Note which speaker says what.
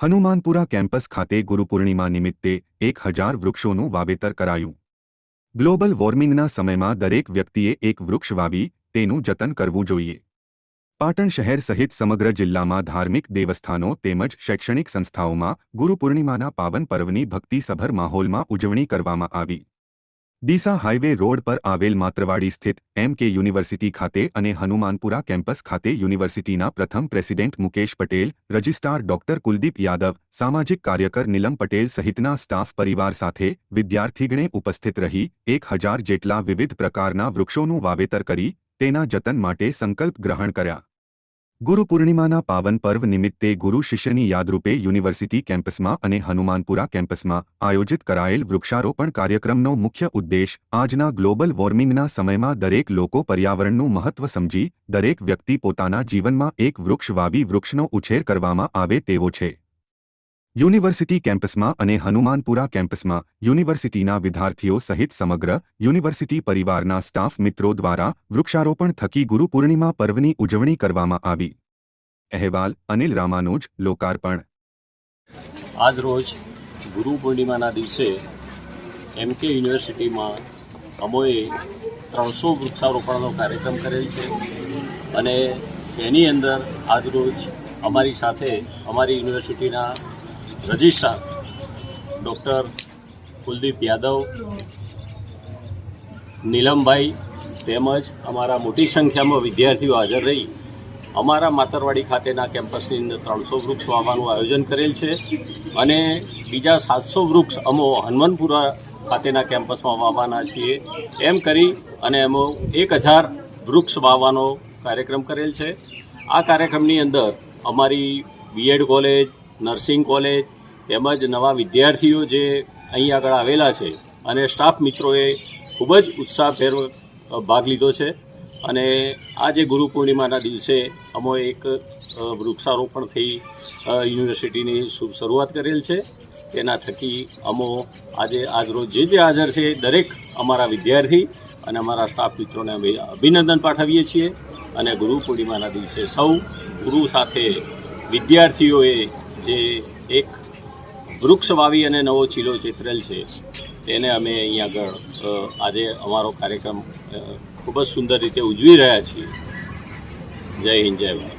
Speaker 1: Hanumanpura campus ખાતે ગુરુપૂર્ણિમા નિમિત્તે એક હજાર વૃક્ષોનું વાવેતર કરાયું. ગ્લોબલ વોર્મિંગના સમયમાં દરેક વ્યક્તિએ એક વૃક્ષ વાવી તેનું જતન કરવું જોઈએ. પાટણ શહેર સહિત સમગ્ર જિલ્લામાં ધાર્મિક દેવસ્થાનો તેમજ શૈક્ષણિક સંસ્થાઓમાં ગુરુપૂર્ણિમાના પાવન પર્વની ભક્તિસભર માહોલમાં ઉજવણી કરવામાં આવી. ડીસા હાઇવે રોડ પર આવેલ માત્રવાડી સ્થિત એમ કે યુનિવર્સિટી ખાતે અને હનુમાનપુરા કેમ્પસ ખાતે યુનિવર્સિટીના પ્રથમ president Mukesh Patel, registrar doctor Kuldeep Yadav, સામાજિક કાર્યકર નીલમ પટેલ સહિતના સ્ટાફ પરિવાર સાથે વિદ્યાર્થીગણે ઉપસ્થિત રહી એક હજાર જેટલા વિવિધ પ્રકારના વૃક્ષોનું વાવેતર કરી તેના જતન માટે સંકલ્પ ગ્રહણ કર્યા. ગુરુ પૂર્ણિમાના પાવન પર્વ નિમિત્તે ગુરુ શિષ્યની યાદરૂપે યુનિવર્સિટી કેમ્પસમાં અને હનુમાનપુરા કેમ્પસમાં આયોજિત કરાયેલ વૃક્ષારોપણ કાર્યક્રમનો મુખ્ય ઉદ્દેશ આજના ગ્લોબલ વોર્મિંગના સમયમાં દરેક લોકો પર્યાવરણનું મહત્વ સમજી દરેક વ્યક્તિ પોતાના જીવનમાં એક વૃક્ષ વાવી વૃક્ષનો ઉછેર કરવામાં આવે તેવો છે. યુનિવર્સિટી કેમ્પસમાં અને હનુમાનપુરા કેમ્પસમાં યુનિવર્સિટીના વિદ્યાર્થીઓ સહિત સમગ્ર યુનિવર્સિટી પરિવારના સ્ટાફ મિત્રો દ્વારા વૃક્ષારોપણ થકી ગુરુપૂર્ણિમા પર્વની ઉજવણી કરવામાં આવી. અહેવાલ અનિલ રામાનુજ, લોકાર્પણ.
Speaker 2: આજ રોજ ગુરુ પૂર્ણિમાના દિવસે એમ કે યુનિવર્સિટીમાં અમોએ ત્રણસો વૃક્ષારોપણનો કાર્યક્રમ કરેલ છે અને તેની અંદર આજ રોજ અમારી સાથે અમારી યુનિવર્સિટીના રજિસ્ટ્રાર. ડૉક્ટર કુલદીપ યાદવ, નીલમભાઈ તેમજ અમારા મોટી સંખ્યામાં વિદ્યાર્થીઓ હાજર રહી. અમારા માતરવાડી ખાતેના કેમ્પસની અંદર ત્રણસો વૃક્ષ વાવવાનું આયોજન કરેલ છે અને બીજા સાતસો વૃક્ષ અમો હનુમાનપુરા ખાતેના કેમ્પસમાં વાવવાના છીએ. એમ કરી અને અમો એક હજાર વૃક્ષ વાવવાનો કાર્યક્રમ કરેલ છે. આ કાર્યક્રમની અંદર અમારી બીએડ કોલેજ નર્સિંગ કોલેજ તેમજ નવા વિદ્યાર્થીઓ જે અહીં આગળ આવેલા છે અને સ્ટાફ મિત્રોએ ખૂબ જ ઉત્સાહભેર ભાગ લીધો છે. અને આજે ગુરુ પૂર્ણિમાના દિવસે અમો એક વૃક્ષારોપણ થઈ યુનિવર્સિટીની શુભ શરૂઆત કરેલ છે. તેના થકી અમો આજે આજરોજ જે જે હાજર છે દરેક અમારા વિદ્યાર્થી અને અમારા સ્ટાફ મિત્રોને અમે અભિનંદન પાઠવીએ છીએ. અને ગુરુ પૂર્ણિમાના દિવસે સૌ ગુરુ સાથે વિદ્યાર્થીઓએ જે એક વૃક્ષ વાવી અને નવો ચીલો ચેતરેલ છે, તેને અમે અહીં આગળ આજે અમારો કાર્યક્રમ ખૂબ જ સુંદર રીતે ઉજવી રહ્યા છીએ. જય હિન્દ, જય ભારત.